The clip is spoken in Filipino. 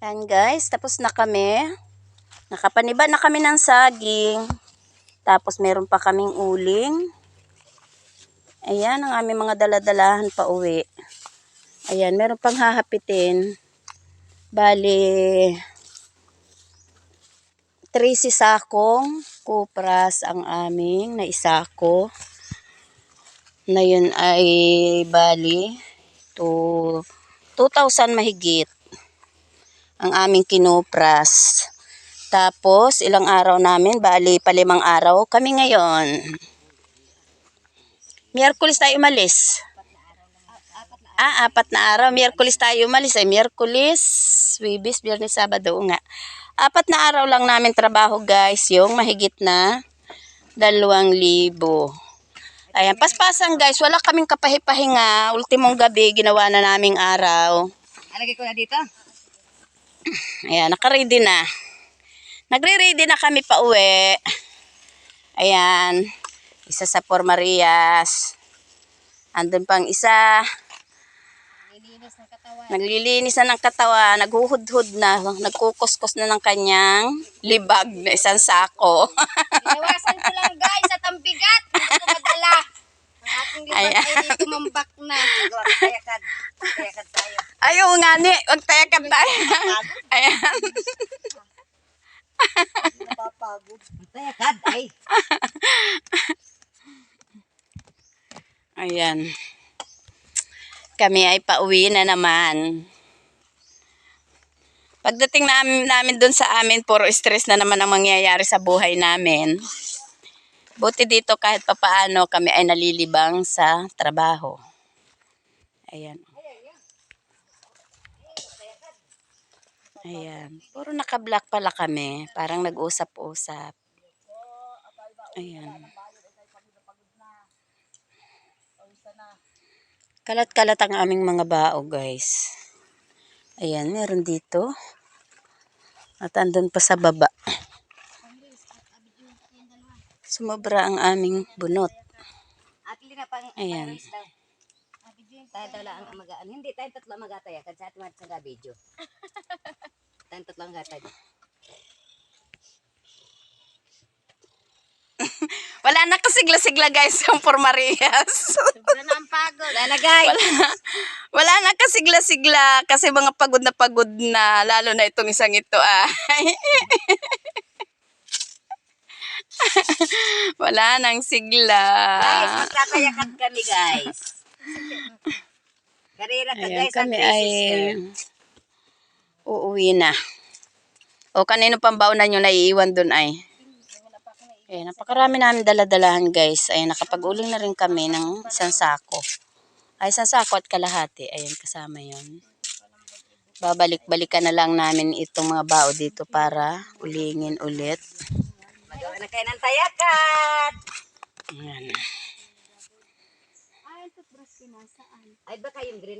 Yan guys, tapos na kami. Nakapaniba na kami ng saging. Tapos meron pa kaming uling. Ayan ang aming mga daladalahan pa uwi. Ayan, meron pang hahapitin. Bali, 13 sakong kupras ang aming naisako. Na yun ay bali to 2,000 mahigit ang aming kinupras. Tapos, ilang araw namin, bali palimang araw kami ngayon. Miyerkules tayo umalis. Ah, apat na araw. Miyerkules tayo umalis. Ay, Miyerkules, Wibis, Biyernes, Sabado nga. Apat na araw lang namin trabaho guys. Yung mahigit na dalawang libo. Ayan, paspasan guys. Wala kaming kapahipahinga. Ultimong gabi, ginawa na naming araw. Alagay ko na dito. Ayan, nakaready na. Nagre-ready na kami pa uwi. Ayan. Isa sa Por Marias. Andun pang isa. Nilinis ng katawan. Naglilinis na ng katawan. Naghuhudhud na. Nagkukuskos na ng kanyang libag na isang sako. Iwasan ko lang guys at ang bigat. Hindi ko madala. Ang aking libag ay di tumambak na. Kayakad. Kayakad tayo. Ayaw nga ni. Huwag tayo ka tayo. Ayan. Napapagod. Kayakad ay. Ayan. Kami ay pauwi na naman. Pagdating namin, namin doon sa amin, puro stress na naman ang mangyayari sa buhay namin. Buti dito kahit papaano kami ay nalilibang sa trabaho. Ayan. Ayan. Puro naka-black pala kami. Parang nag-usap-usap. Ayan. Kalat-kalat ang aming mga bao, guys. Ayan, meron dito. At andun pa sa baba. Sumobra ang aming bunot. Ayan. Tayo daw lang ang magaan. Hindi, tayo tatlo ang magatayakan sa ating mga video. Tayo tatlo ang gatay. Wala na kasigla-sigla, guys, yung Por Marias. Sobra na ang pagod. Wala na guys. wala, wala na kasigla-sigla kasi mga pagod na pagod na, lalo na itong isang ito, ah. wala nang sigla. Guys, magkakayakan kami guys. Karira ka Ayan, guys. kami ay uuwi na. O kanino pang baon na nyo naiiwan dun ay? Ayan, napakarami namin daladalahan guys. Ayan, nakapag-uling na rin kami ng isang sako. Ay, isang sako at kalahati. Ayan, kasama yon. Babalik-balikan na lang namin itong mga bao dito para ulingin ulit. Magawa na kayo ng tayakan. Ayan. Ay, baka yung green